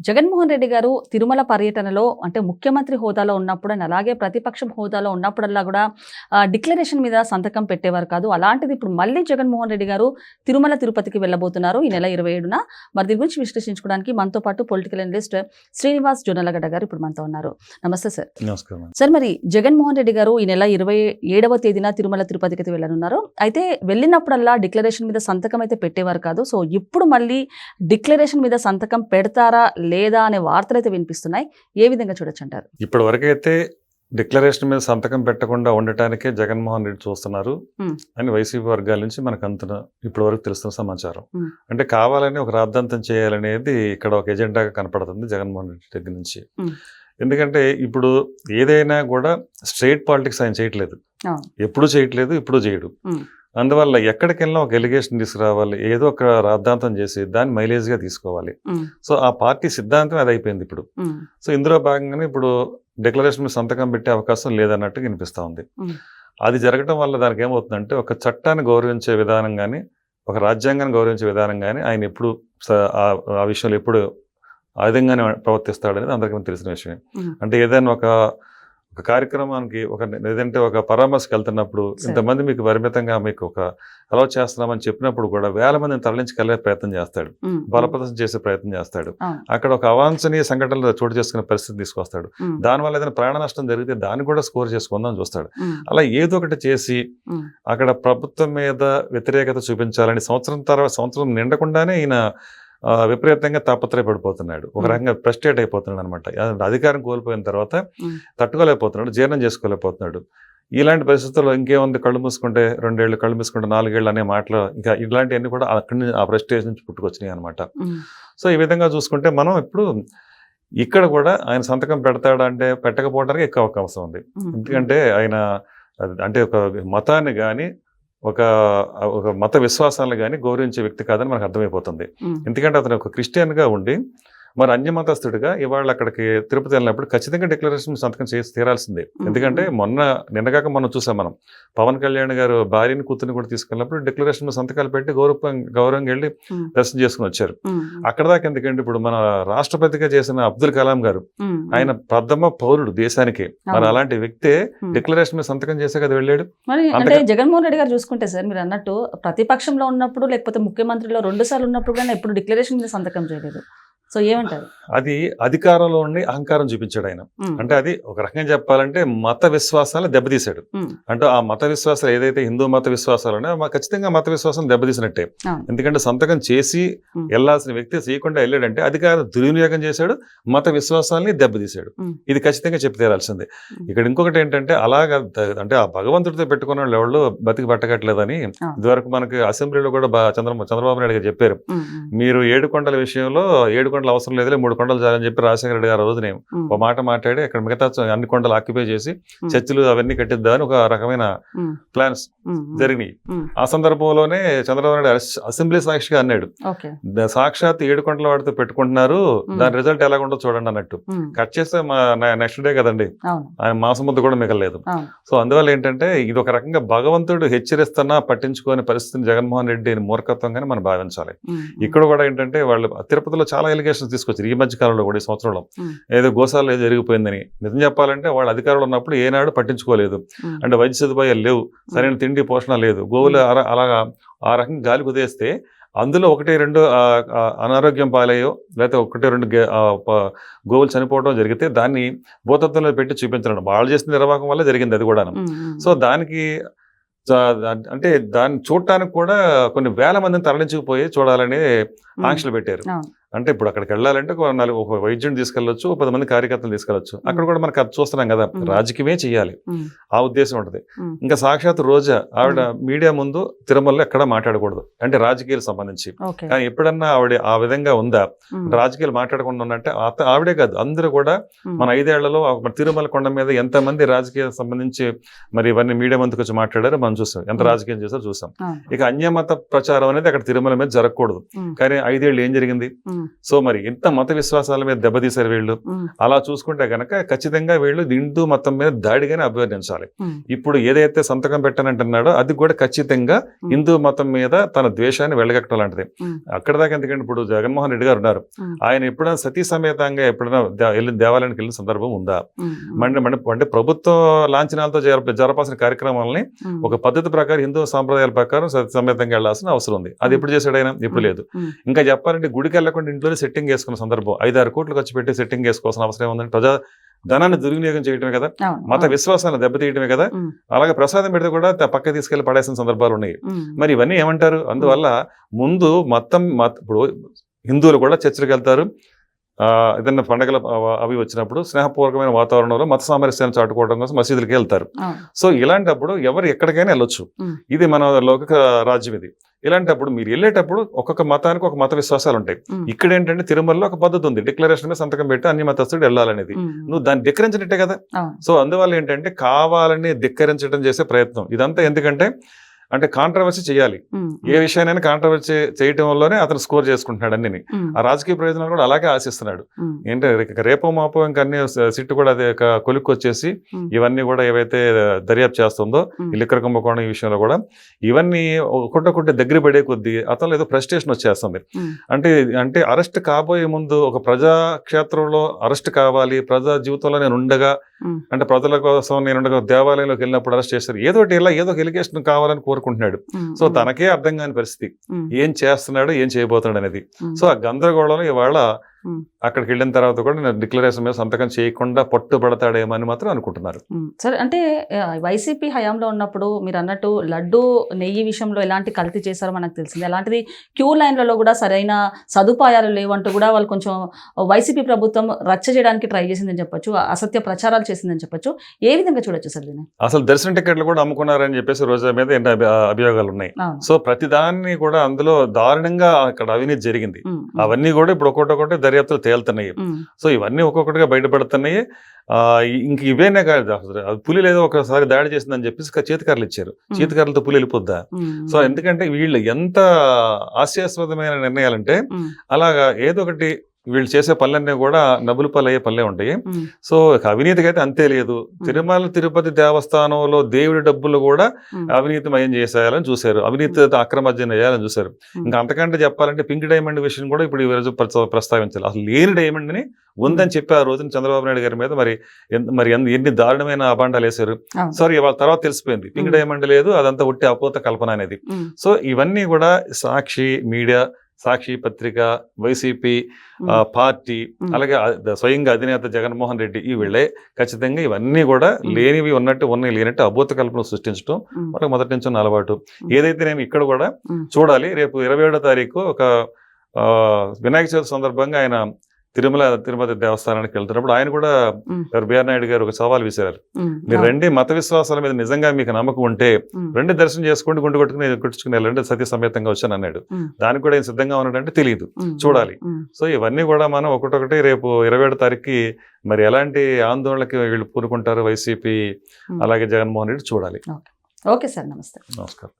జగన్మోహన్ రెడ్డి గారు తిరుమల పర్యటనలో అంటే ముఖ్యమంత్రి హోదాలో ఉన్నప్పుడు అండ్ అలాగే ప్రతిపక్షం హోదాలో ఉన్నప్పుడల్లా కూడా డిక్లరేషన్ మీద సంతకం పెట్టేవారు కాదు. అలాంటిది ఇప్పుడు మళ్ళీ జగన్మోహన్ రెడ్డి గారు తిరుమల తిరుపతికి వెళ్ళబోతున్నారు ఈ నెల ఇరవై ఏడున. మరి దీని గురించి విశ్లేషించుకోవడానికి మనతో పాటు పొలిటికల్ అనలిస్ట్ శ్రీనివాస్ జొన్నలగడ్డ గారు ఇప్పుడు మనతో ఉన్నారు. నమస్తే సార్. నమస్కారం సార్ మరి జగన్మోహన్ రెడ్డి గారు ఈ నెల ఇరవై ఏడవ తేదీన తిరుమల తిరుపతికి వెళ్ళనున్నారు. అయితే వెళ్ళినప్పుడల్లా డిక్లరేషన్ మీద సంతకం అయితే పెట్టేవారు కాదు. సో ఇప్పుడు మళ్ళీ డిక్లరేషన్ మీద సంతకం పెడతారా లేదా అనే వార్తలు అయితే వినిపిస్తున్నాయి ఏ విధంగా చూడొచ్చు అంటారు ఇప్పటి వరకు అయితే డిక్లరేషన్ మీద సంతకం పెట్టకుండా ఉండటానికే జగన్మోహన్ రెడ్డి చూస్తున్నారు. అని వైసీపీ వర్గాల నుంచి మనకు అంత ఇప్పటి వరకు తెలుస్తున్న సమాచారం. అంటే కావాలని ఒక రాద్ధాంతం చేయాలనేది ఇక్కడ ఒక ఎజెండాగా కనపడుతుంది జగన్మోహన్ రెడ్డి దగ్గర నుంచి. ఎందుకంటే ఇప్పుడు ఏదైనా కూడా స్ట్రైట్ పాలిటిక్స్ ఆయన చేయట్లేదు. ఎప్పుడు చేయట్లేదు ఇప్పుడు చేయడు. అందువల్ల ఎక్కడికి వెళ్ళినా ఒక ఎలిగేషన్ తీసుకురావాలి ఏదో ఒక రాద్ధాంతం చేసి దాన్ని మైలేజ్గా తీసుకోవాలి. సో ఆ పార్టీ సిద్ధాంతం అది అయిపోయింది ఇప్పుడు. సో ఇందులో భాగంగానే ఇప్పుడు డిక్లరేషన్ మీద సంతకం పెట్టే అవకాశం లేదన్నట్టు వినిపిస్తూ ఉంది. అది జరగడం వల్ల దానికి ఏమవుతుందంటే ఒక చట్టాన్ని గౌరవించే విధానం కానీ ఒక రాజ్యాంగాన్ని గౌరవించే విధానం కానీ ఆయన ఎప్పుడు ఆ- విషయంలో ఎప్పుడు ఆ విధంగానే ప్రవర్తిస్తాడనేది అందరికీ తెలిసిన విషయం. అంటే ఏదైనా ఒక ఒక కార్యక్రమానికి ఒక లేదంటే ఒక పరామర్శకు వెళ్తున్నప్పుడు. ఇంతమంది మీకు పరిమితంగా మీకు ఒక అలౌ చేస్తున్నామని చెప్పినప్పుడు కూడా వేల మందిని తరలించుకెళ్ళే ప్రయత్నం చేస్తాడు. బలప్రదర్శన చేసే ప్రయత్నం చేస్తాడు. అక్కడ ఒక అవాంఛనీయ సంఘటనలు చోటు చేసుకునే పరిస్థితి తీసుకొస్తాడు. దానివల్ల ఏదైనా ప్రాణ నష్టం జరిగితే దాన్ని కూడా స్కోర్ చేసుకుందాం చూస్తాడు. అలా ఏదో ఒకటి చేసి అక్కడ ప్రభుత్వం మీద వ్యతిరేకత చూపించాలని సంవత్సరం తర్వాత సంవత్సరం నిండకుండానే ఈయన విపరీతంగా తాపత్రయపడిపోతున్నాడు. ఒక. రకంగా ఫ్రస్ట్రేట్ అయిపోతున్నాడు అనమాట అధికారం కోల్పోయిన తర్వాత. తట్టుకోలేకపోతున్నాడు జీర్ణం చేసుకోలేకపోతున్నాడు. ఇలాంటి పరిస్థితుల్లో ఇంకేముంది? కళ్ళు మూసుకుంటే రెండేళ్ళు కళ్ళు మూసుకుంటే నాలుగేళ్ళు అనే మాటలు ఇంకా ఇలాంటివన్నీ కూడా అక్కడి నుంచి ఆ ఫ్రస్ట్రేషన్ నుంచి పుట్టుకొచ్చినాయి అనమాట సో ఈ విధంగా చూసుకుంటే మనం ఇప్పుడు ఇక్కడ కూడా ఆయన సంతకం పెడతాడా అంటే పెట్టకపోవడానికి ఎక్కువ అవకాశం ఉంది. ఎందుకంటే ఆయన అంటే ఒక మతాన్ని కానీ ఒక ఒక మత విశ్వాసాలను కానీ గౌరవించే వ్యక్తి కాదని మనకు అర్థమైపోతుంది. ఎందుకంటే అతను ఒక క్రిస్టియన్గా ఉండి మరి అన్యమతస్థుడిగా ఇవాళ అక్కడికి తిరుపతి వెళ్ళినప్పుడు ఖచ్చితంగా డిక్లరేషన్ సంతకం చేసి తీరాల్సిందే. ఎందుకంటే మొన్న నిన్నగాక మనం చూసాం మనం. పవన్ కళ్యాణ్ గారు భార్యని కూతుర్ని కూడా తీసుకెళ్ళినప్పుడు డిక్లరేషన్ సంతకాలు పెట్టి గౌరవం గౌరవంగా వెళ్ళి దర్శనం చేసుకుని వచ్చారు. అక్కడ దాకా ఎందుకంటే ఇప్పుడు మన రాష్ట్రపతిగా చేసిన అబ్దుల్ కలాం గారు? ఆయన ప్రథమ పౌరుడు దేశానికి. మరి. అలాంటి వ్యక్తే. డిక్లరేషన్ మీద సంతకం చేసే కదా వెళ్ళాడు? అంటే జగన్మోహన్ రెడ్డి గారు చూసుకుంటే సార్ మీరు అన్నట్టు ప్రతిపక్షంలో ఉన్నప్పుడు లేకపోతే ముఖ్యమంత్రిలో రెండు సార్లు ఉన్నప్పుడు కూడా ఎప్పుడు డిక్లరేషన్ మీద సంతకం చేయలేదు. సో ఏమంటారు అది అధికారంలో ఉండి అహంకారం చూపించాడు ఆయన అంటే అది ఒక రకంగా చెప్పాలంటే మత విశ్వాసాలను దెబ్బతీశాడు అంటే ఆ మత విశ్వాసాలు ఏదైతే హిందూ మత విశ్వాసాలు ఉన్నాయో మా ఖచ్చితంగా మత విశ్వాసం దెబ్బతీసినట్టే. ఎందుకంటే సంతకం చేసి. వెళ్ళాల్సిన వ్యక్తి చేయకుండా వెళ్ళాడంటే అధికారం దుర్వినియోగం చేశాడు మత విశ్వాసాలని దెబ్బతీశాడు. ఇది ఖచ్చితంగా చెప్పి తీరాల్సిందే. ఇక్కడ ఇంకొకటి ఏంటంటే అలాగ అంటే ఆ భగవంతుడితో పెట్టుకున్న వాళ్ళు ఎవరు బతికి పట్టగట్లేదని అవును. ఇదివరకు మనకి అసెంబ్లీలో కూడా చంద్ర చంద్రబాబు నాయుడు గారు చెప్పారు మీరు ఏడు కొండల విషయంలో ఏడు కొండలు అవసరం లేదులే మూడు కొండలు చాలని చెప్పి రాజశేఖర రెడ్డి గారు రోజునే ఒక మాట మాట్లాడి అక్కడ మిగతా అన్ని కొండలు ఆక్యుపై చేసి. చర్చిలు అవన్నీ కట్టిద్దామని ఒక రకమైన ప్లాన్స్ జరిగినాయి. ఆ సందర్భంలోనే చంద్రబాబు నాయుడు అస్- అసెంబ్లీ సాక్షిగా అన్నాడు. సాక్షాత్ ఏడు కొండల వాడితో పెట్టుకుంటున్నారు. దాని రిజల్ట్ ఎలాగుంటో చూడండి అన్నట్టు. కట్ చేస్తే మా నెక్స్ట్ డే కదండి. ఆయన మాసం ముద్ద కూడా మిగలలేదు. అవును. సో అందువల్ల ఏంటంటే ఇది ఒక రకంగా భగవంతుడు హెచ్చరిస్తున్నా పట్టించుకోని పరిస్థితిని జగన్మోహన్ రెడ్డి మూర్ఖత్వంగానే మనం భావించాలి. ఇక్కడ కూడా ఏంటంటే వాళ్ళు తిరుపతిలో చాలా ఎలిగేషన్స్ తీసుకొచ్చారు. ఈ మధ్య కాలంలో కూడా ఈ సంవత్సరంలో. ఏదో గోశాలలో ఏదో జరిగిపోయిందని. నిజం చెప్పాలంటే వాళ్ళు అధికారంలో ఉన్నప్పుడు ఏనాడు పట్టించుకోలేదు. అంటే వైద్య సదుపాయాలు లేవు. సరైన తిండి పోషణ లేదు. గోవులు అలాగా ఆ రకంగా గాలి కుదేస్తే అందులో ఒకటి రెండు అనారోగ్యం పాలయ్యో లేకపోతే ఒకటి రెండు గోవులు చనిపోవడం జరిగితే దాన్ని భూతత్వంలో పెట్టి చూపించడం వాళ్ళు చేసిన నిర్వాహకం వల్ల జరిగింది అది కూడా సో దానికి అంటే దాన్ని చూడటానికి కూడా కొన్ని వేల మందిని తరలించుకుపోయి చూడాలని ఆంక్షలు పెట్టారు. అంటే ఇప్పుడు అక్కడికి వెళ్ళాలంటే ఒక నలుగు ఒక వైద్యుని తీసుకెళ్ళొచ్చు ఒక పది మంది కార్యకర్తలు తీసుకెళ్ళొచ్చు. అక్కడ కూడా మనకు చూస్తున్నాం కదా. రాజకీయమే చేయాలి ఆ ఉద్దేశం ఉంటుంది. ఇంకా సాక్షాత్ రోజా ఆవిడ మీడియా ముందు తిరుమలలో ఎక్కడ మాట్లాడకూడదు. అంటే రాజకీయాలకు సంబంధించి. కానీ ఎప్పుడన్నా ఆవిడ ఆ విధంగా ఉందా? రాజకీయాలు మాట్లాడకుండా ఉన్నట్టే ఆవిడే కాదు. అందరూ కూడా మన ఐదేళ్ళలో తిరుమల కొండ మీద ఎంతమంది రాజకీయాలకు సంబంధించి మరి ఇవన్నీ మీడియా ముందుకు వచ్చి మాట్లాడారో మనం చూసాం. ఎంత. రాజకీయం చేశారో చూసాం. ఇక అన్యమత ప్రచారం అనేది అక్కడ తిరుమల మీద జరగకూడదు. కానీ ఐదేళ్ళు ఏం జరిగింది. సో మరి ఇంత మత విశ్వాసాల మీద దెబ్బతీశారు వీళ్ళు. అలా చూసుకుంటే గనక ఖచ్చితంగా వీళ్ళు హిందూ మతం మీద దాడిగానే అభ్యర్థించాలి ఇప్పుడు ఏదైతే సంతకం పెట్టనంటున్నాడో అది కూడా ఖచ్చితంగా. హిందూ మతం మీద తన ద్వేషాన్ని వెళ్ళగట్టడం లాంటిది. అక్కడ దాకా ఎందుకంటే ఇప్పుడు జగన్మోహన్ రెడ్డి గారు ఉన్నారు. ఆయన ఎప్పుడైనా సతీ సమేతంగా ఎప్పుడైనా వెళ్ళిన దేవాలయానికి వెళ్ళిన సందర్భం ఉందా? మన మన అంటే ప్రభుత్వ లాంఛనాలతో జరప జరపాల్సిన కార్యక్రమాలని ఒక పద్ధతి ప్రకారం హిందూ సాంప్రదాయాల ప్రకారం సతీ సమేతంగా వెళ్ళాల్సిన అవసరం ఉంది. అది ఎప్పుడు చేశాడు ఆయన? ఇప్పుడు లేదు. ఇంకా చెప్పాలంటే గుడికి వెళ్ళకుండా ఇంట్లోనే సెట్టింగ్ చేసుకున్న సందర్భం. ఐదారు కోట్లు ఖర్చు పెట్టి సెట్టింగ్ చేసుకోవాల్సిన అవసరం ఉందని ప్రజా ధనాన్ని దుర్వినియోగం చేయడమే కదా. మత. విశ్వాసాన్ని దెబ్బతీయడమే కదా. అలాగే ప్రసాదం పెడితే కూడా పక్క తీసుకెళ్ళి పడేసిన సందర్భాలు ఉన్నాయి. మరి ఇవన్నీ ఏమంటారు? అందువల్ల ముందు మొత్తం మత ఇప్పుడు హిందువులు కూడా చర్చలకు వెళ్తారు. ఏదైనా పండగల అవ- వచ్చినప్పుడు స్నేహపూర్వకమైన వాతావరణంలో మత సామరస్యాన్ని చాటుకోవడం కోసం మసీదులకి వెళ్తారు. సో ఇలాంటప్పుడు ఎవరు ఎక్కడికైనా వెళ్ళొచ్చు. ఇది మన లౌకిక రాజ్యం ఇది. ఇలాంటప్పుడు మీరు వెళ్ళేటప్పుడు ఒక్కొక్క మతానికి ఒక మత విశ్వాసాలు ఉంటాయి. ఇక్కడ ఏంటంటే తిరుమలలో ఒక పద్ధతి ఉంది. డిక్లరేషన్ మీద సంతకం పెట్టి అన్ని మతస్థుడు వెళ్ళాలనేది. నువ్వు దాన్ని ధిక్కరించినట్టే కదా. సో అందువల్ల ఏంటంటే కావాలని ధిక్కరించడం చేసే ప్రయత్నం. ఇదంతా ఎందుకంటే అంటే కాంట్రవర్సీ చేయాలి. ఏ విషయాన్ని కాంట్రవర్సీ చేయటం వల్లనే అతను స్కోర్ చేసుకుంటున్నాడు అన్ని ఆ రాజకీయ ప్రయోజనాలు కూడా అలాగే ఆశిస్తున్నాడు. ఏంటంటే రేపో మాపో ఇంకా అన్ని సిట్టు కూడా అదే కొలిక్కి వచ్చేసి ఇవన్నీ కూడా ఏవైతే దర్యాప్తు చేస్తుందో లిక్కర్ కుంభకోణం ఈ విషయంలో కూడా ఇవన్నీ ఒకటొకటి దగ్గర పడే కొద్దీ అతను ఏదో ఫ్రస్ట్రేషన్ వచ్చేస్తుంది. అంటే అంటే అరెస్ట్ కాబోయే ముందు ఒక ప్రజా క్షేత్రంలో అరెస్ట్ కావాలి ప్రజా జీవితంలో నేను ఉండగా. అంటే ప్రజల కోసం నేను దేవాలయంలోకి వెళ్ళినప్పుడు అరెస్ట్ చేస్తారు ఏదో ఇలా ఏదో ఒక ఎలిగేషన్ కావాలని కోరుకుంటున్నాడు. సో తనకే అర్థం కాని పరిస్థితి. ఏం చేస్తున్నాడు ఏం చేయబోతున్నాడు అనేది. సో ఆ గందరగోళంలో ఇవాళ. అక్కడికి వెళ్ళిన తర్వాత కూడా నేను డిక్లరేషన్ మీద సంతకం చేయకుండా పట్టుబడతాడేమో అని మాత్రం అనుకుంటున్నారు. సరే అంటే వైసీపీ హయాంలో ఉన్నప్పుడు మీరు అన్నట్టు లడ్డు నెయ్యి విషయంలో ఎలాంటి కల్తీ చేశారో మనకు తెలిసింది. అలాంటిది క్యూ లైన్లలో కూడా సరైన సదుపాయాలు లేవంటూ కూడా వాళ్ళు కొంచెం వైసీపీ ప్రభుత్వం రచ్చ చేయడానికి ట్రై చేసిందని చెప్పొచ్చు అసత్య ప్రచారాలు చేసిందని చెప్పొచ్చు. ఏ విధంగా చూడొచ్చు సార్ దీన్ని? అసలు దర్శన టికెట్లు కూడా అమ్ముకున్నారని చెప్పేసి రోజా మీద ఎన్నో అభి- అభియోగాలు ఉన్నాయి. సో ప్రతిదాన్ని కూడా అందులో దారుణంగా అక్కడ అవినీతి జరిగింది. అవన్నీ కూడా ఇప్పుడు ఒక్కొక్కటి ఒకటి దర్యాప్తులు తేలుతున్నాయి. సో ఇవన్నీ ఒక్కొక్కటిగా బయటపడుతున్నాయి. ఆ, ఇంక ఇవేనే కాదు అది పులి లేదో ఒకసారి దాడి చేసిందని చెప్పేసి ఇక చేతికర్రలు ఇచ్చారు. చేతికర్రలతో పులి వెళ్ళిపోద్దా? సో ఎందుకంటే వీళ్ళు ఎంత హాస్యాస్పదమైన నిర్ణయాలంటే అలాగా ఏదో ఒకటి వీళ్ళు చేసే పనులన్నీ కూడా నబులు పనులు అయ్యే పనులే ఉంటాయి సో అవినీతికి అయితే అంతే లేదు. తిరుమల తిరుపతి దేవస్థానంలో దేవుడి డబ్బులు కూడా ఉమ్, అవినీతిమయం చేసేయాలని చూశారు. అవినీతితో అక్రమర్జన చేయాలని చూశారు. ఇంకా అంతకంటే చెప్పాలంటే పింక్ డైమండ్ విషయం కూడా ఇప్పుడు ఈ రోజు ప్రస్తా- ప్రస్తావించాలి. అసలు లేని డైమండ్ని ఉందని చెప్పి ఆ రోజున చంద్రబాబు నాయుడు గారి మీద మరి మరి ఎన్- ఎన్ని దారుణమైన అభాండాలు వేశారు. సారీ వాళ్ళ తర్వాత తెలిసిపోయింది. పింక్. డైమండ్ లేదు అదంతా ఉట్టి అపోత కల్పన అనేది. సో ఇవన్నీ కూడా సాక్షి మీడియా సాక్షి పత్రిక వైసీపీ పార్టీ. అలాగే స్వయంగా అధినేత జగన్మోహన్ రెడ్డి ఈ వీళ్ళే ఖచ్చితంగా ఇవన్నీ కూడా. లేనివి ఉన్నట్టు ఉన్నాయి లేనట్టు అభూత కల్పన సృష్టించడం వాళ్ళకి మొదటి నుంచి ఉన్న అలవాటు. ఏదైతే నేను ఇక్కడ కూడా. చూడాలి రేపు ఇరవై ఏడో తారీఖు ఒక వినాయక చవితి సందర్భంగా ఆయన తిరుమల తిరుపతి దేవస్థానానికి వెళ్తున్నప్పుడు ఆయన కూడా బిఆర్ నాయుడు గారు ఒక సవాల్ విసిరారు. మీరు. రండి మత విశ్వాసాల మీద నిజంగా మీకు నమ్మకం ఉంటే రెండు దర్శనం చేసుకోండి గుండు కొట్టుకుని కొట్టుకుని వెళ్ళండి సతీ సమేతంగా వచ్చాను అన్నాడు. దానికి కూడా ఆయన సిద్ధంగా ఉన్నాడంటే తెలియదు. చూడాలి. సో ఇవన్నీ కూడా మనం ఒకటొకటి రేపు ఇరవై ఏడు తారీఖుకి మరి ఎలాంటి ఆందోళనకి వీళ్ళు పూనుకుంటారు వైసీపీ. అలాగే జగన్మోహన్ రెడ్డి చూడాలి. Okay sir. నమస్తే. నమస్కారం.